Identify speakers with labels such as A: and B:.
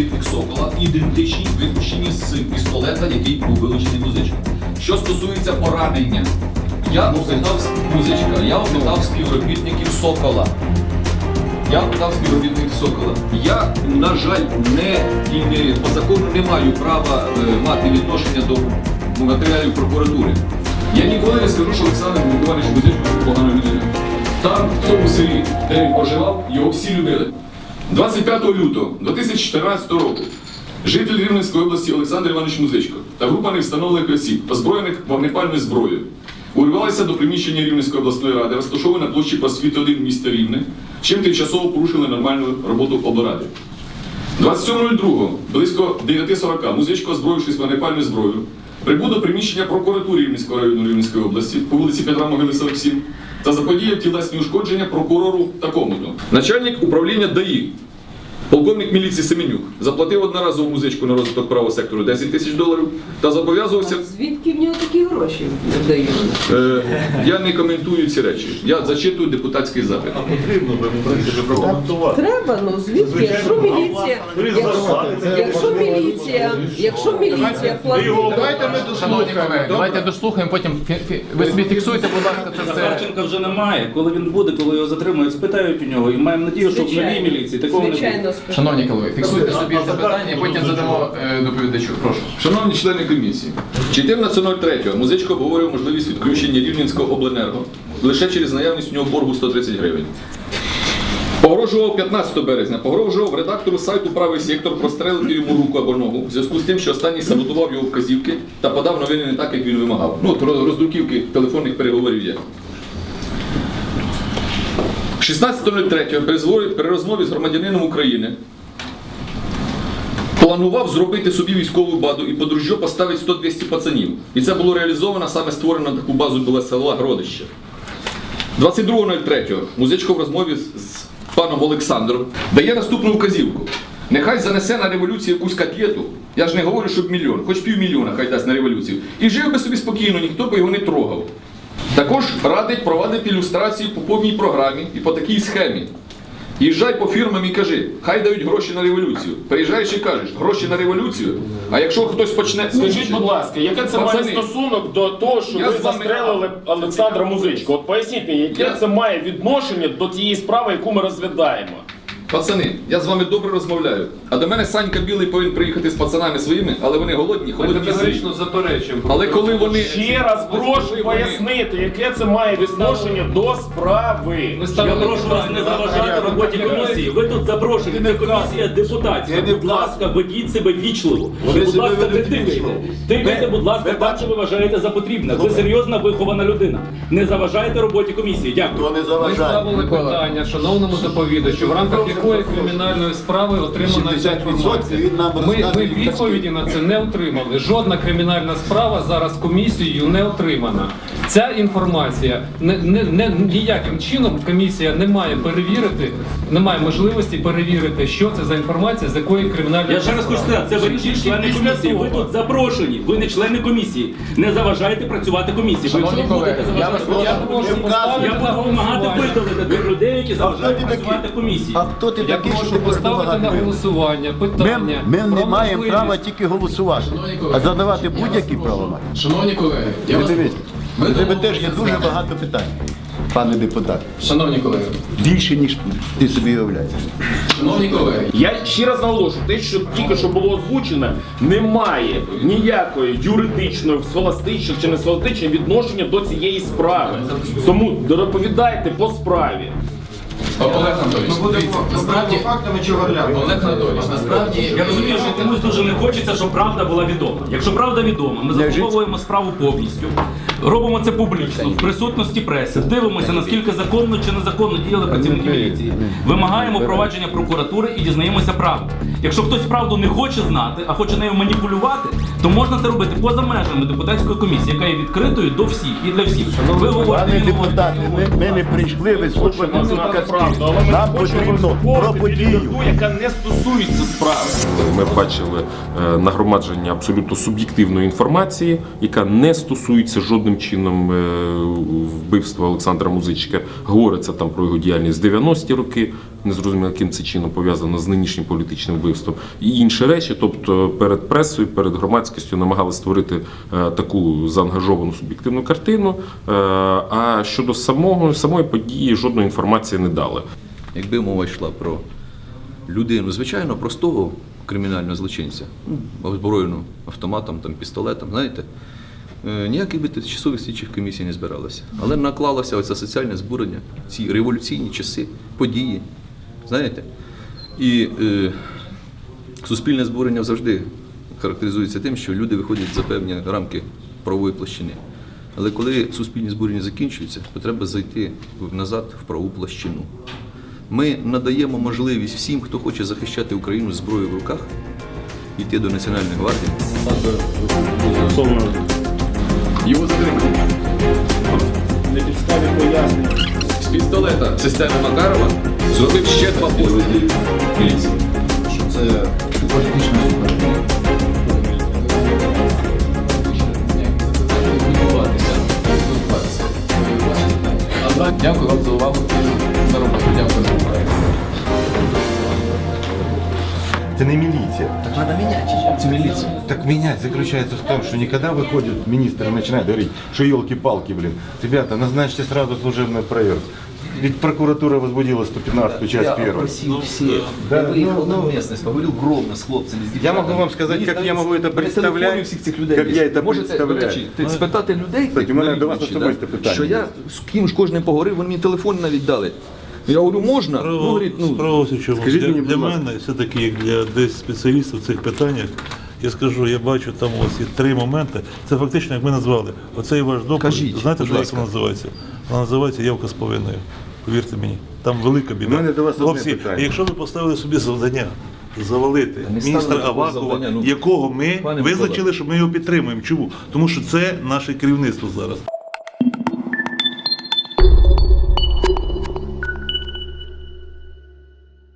A: співробітник Сокола, ідентичні випущені з пістолета, який був вилучений музичком. Що стосується поранення, я опитав музичка, я опитав співробітників Сокола. Я питав співробітників Сокола. Я, на жаль, не, не по закону не маю права е, мати відношення до матеріалів прокуратури. Я ніколи не скажу, що Олександр Миколаївич Музичко був поганою людиною. Там, в тому селі, де він проживав, його всі любили. 25 лютого 2014 року житель Рівненської області Олександр Іванович Музичко та група невстановлених осіб, озброєних вогнепальною зброєю, урвалися до приміщення Рівненської обласної ради, розташованої на площі Просвіт 1 міста Рівне, чим тимчасово порушили нормальну роботу облради. 27.02 близько 9.40 музичко, озброївшись вогнепальною зброєю, прибув до приміщення прокуратури Рівненського району Рівненської області по вулиці Петра Могили 47 та заподіяв тілесні ушкодження прокурору такому-то. Начальник управління ДАІ, полковник міліції Семенюк, заплатив одноразову музичку на розвиток правого сектору 10 тисяч доларів та зобов'язувався.
B: Звідки в нього такі гроші дають?
A: Е, я не коментую ці речі. Я зачитую депутатський запит.
C: Потрібно би, в принципі, прокоментувати.
B: Треба, ну звідки? Якщо міліція, якщо, якщо міліція, якщо міліція платить,
D: Давайте ми дослухаємо. Давайте дослухаємо, потім фі- фі- ви собі фіксуйте, будь ласка, це все.
E: Захарченка вже немає. Коли він буде, коли його затримують, спитають у нього. І маємо надію, що в новій міліції такого не буде.
B: звичайно.
D: Шановні колеги, фіксуйте собі це питання, потім задамо е, доповідачу. Прошу.
A: Шановні члени комісії, 14.03 музичко обговорював можливість відключення Рівненського обленерго лише через наявність у нього боргу 130 гривень. Погрожував 15 березня, погрожував редактору сайту Правий сектор прострелити йому руку або ногу в зв'язку з тим, що останній саботував його вказівки та подав новини не так, як він вимагав. Ну, роздруківки телефонних переговорів є. 16.03 при розмові з громадянином України планував зробити собі військову базу і подружжя поставить 100-200 пацанів. І це було реалізовано саме створено таку базу біля села Гродище. 22.03 музичко в розмові з, паном Олександром дає наступну вказівку. Нехай занесе на революцію якусь котлету. Я ж не говорю, щоб мільйон, хоч півмільйона хай дасть на революцію. І жив би собі спокійно, ніхто би його не трогав. Також радить провадити ілюстрацію по повній програмі і по такій схемі. Їжджай по фірмам і кажи, хай дають гроші на революцію. Приїжджаєш і кажеш, гроші на революцію. А якщо хтось почне.
F: Скажіть, будь ласка, яке це має
A: Пацани,
F: стосунок до того, що
A: я
F: ви
A: з вами-
F: застрелили Олександра Музичко? От поясніть мені, яке
A: Я-
F: це має відношення до тієї справи, яку ми розглядаємо?
A: Пацани, я з вами добре розмовляю. А до мене Санька Білий повинен приїхати з пацанами своїми, але вони голодні, холодні. злі.
G: заперечуємо.
A: Але коли вони.
F: Ще раз прошу
A: вони-
F: пояснити, яке це має відношення до справи.
E: Я прошу вас не заважати роботі комісії. Ви тут запрошені. Це комісія депутатська. Будь ласка, ведіть себе вічливо. Будь ласка, не тикайте. Тикайте, будь ласка, так, що ви вважаєте за потрібне. Ви серйозна вихована людина. Не заважайте роботі комісії. Дякую.
C: не
G: Ми ставили питання шановному доповідачу, в рамках якої кримінальної справи отримана ця інформація. Ми, ми відповіді на це не отримали. Жодна кримінальна справа зараз комісією не отримана. Ця інформація не, не, не ніяким чином комісія не має перевірити, не має можливості перевірити, що це за інформація, з якої кримінальної
E: Я ще раз хочу сказати, це ви
G: Тільки
E: члени
G: після
E: комісії. Ви
G: того.
E: тут запрошені. Ви не члени комісії. Не заважайте працювати комісії. Бо
D: Шановні
E: якщо
D: колеги,
E: будете
D: я вас
E: заважати,
D: прошу,
E: я
D: прошу поставити
E: я
D: на
E: буду вимагати
D: голосування.
E: видалити тих людей, які заважають працювати комісії.
C: А хто ти
G: Я
C: такий, що
G: прошу поставити на голосування
C: Ми,
G: питання.
C: ми не
G: про
C: маємо
G: можливість-
C: права тільки голосувати, а задавати будь-які права маємо.
G: Шановні колеги, я
C: Ви
G: вас
C: дивіться,
G: Ми
C: у тебе теж є
G: з
C: дуже
G: вами.
C: багато питань, пане депутат.
G: Шановні колеги,
C: Більше, ніж ти собі уявляєш.
G: шановні колеги,
F: Я ще раз наголошую, те, що тільки що було озвучено, не має ніякої юридичної, схоластичної чи не схоластичної відношення до цієї справи. Тому доповідайте по справі.
G: Олег Анатолійович, дивіться, насправді Олег Анатолійович, насправді
E: Я розумію, що комусь дуже не хочеться, щоб правда була відома. Якщо правда відома, ми заслуговуємо справу повністю, робимо це публічно, в присутності преси, дивимося, наскільки законно чи незаконно діяли працівники міліції. Вимагаємо провадження прокуратури і дізнаємося правду. Якщо хтось правду не хоче знати, а хоче нею маніпулювати, то можна це робити поза межами депутатської комісії, яка є відкритою до всіх і для всіх. Ви говорите,
C: Пане
E: він говорить,
C: депутате, ми, ми не прийшли вислухати казки.
F: але
C: Нам потрібно про подію.
F: яка не стосується справи.
H: Ми бачили е, нагромадження абсолютно суб'єктивної інформації, яка не стосується жодним чином е, вбивства Олександра Музичка. Говориться там про його діяльність в 90-ті роки. Незрозуміло, яким це чином пов'язано з нинішнім політичним вбивством, і інші речі. Тобто перед пресою, перед громадськістю намагалися створити е, таку заангажовану суб'єктивну картину. Е, а щодо самого самої події жодної інформації не дали.
A: Якби мова йшла про людину, звичайно, простого кримінального злочинця, ну, озброєну автоматом, там, пістолетом, знаєте, е, ніяких би тимчасових слідчих комісій не збиралося. Але наклалося оце соціальне збурення, ці революційні часи, події, знаєте. І е, суспільне збурення завжди характеризується тим, що люди виходять за певні рамки правової площини. Але коли суспільні збурення закінчуються, то треба зайти назад в правову площину. Ми надаємо можливість всім, хто хоче захищати Україну з зброєю в руках, йти до Національної гвардії. Його затримали.
F: На підставі пояснень.
A: Пістолета системи Макарова зробив ще два постріли.
C: Що це політична суперечка.
D: Дякую вам за увагу за роботу. Дякую
I: не милиция.
A: Так треба міняти цю міліцію.
I: Так менять заключается в том, что никогда выходит министр и начинает говорить, что елки-палки, блин, ребята, назначьте сразу служебную проверку. Ведь прокуратура возбудила 115 часть первую.
A: опросил всех.
I: Да,
A: я выехал
I: ну,
A: на
I: ну.
A: местность, поговорил ровно с хлопцами, с
I: Я могу
A: девчатами.
I: вам сказать,
A: Мені
I: как я
A: навіть
I: могу это
A: на
I: представлять,
A: телефоні всіх цих людей
I: как
A: є.
I: я это
A: Можете,
I: представляю.
A: до речі, ти спитати людей,
I: Кстати, у мене
A: на
I: до вас
A: відповідь,
I: особисте
A: да,
I: питання
A: що
I: є.
A: я з ким ж кожним поговорив, він мені телефон навіть дали. Я говорю, можна? Ну, говорить, ну,
J: Справа ось чому.
I: Скажіть
J: для,
I: мені,
J: для мене, все-таки як для десь спеціалістів в цих питаннях, я скажу, я бачу там ось є три моменти. Це фактично, як ми назвали. Оцей ваш доповідь.
A: Кажіть,
J: Знаєте, що як вона називається? Вона називається явка з повинною. Повірте мені, там велика біда.
I: У мене до вас одне
J: Хлопці,
I: питання.
J: якщо ви поставили собі завдання завалити
A: не
J: міністра Авакова,
A: завдання, ну,
J: якого ми
A: пане
J: визначили, що ми його підтримуємо. Чому? Тому що це наше керівництво зараз.